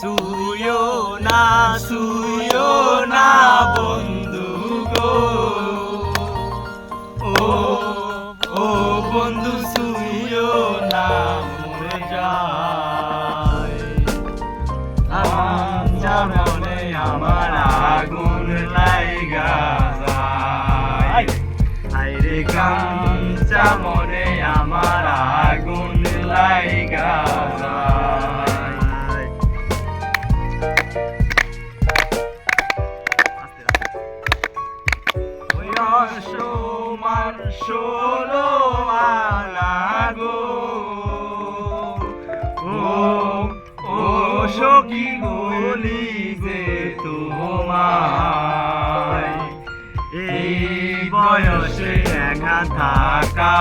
সুয়ো না সুয়ো না বন্ধু গো। ও ও বন্ধু সুয়ো না, মরে যায়। মনে আমার আগুন লাইগা যায়। আইরে কাঞ্চা মনে ওই অসমান ষোলো আনা গো। ও ও সখী গলি যে তোমায়, এই বয়সে একা থাকা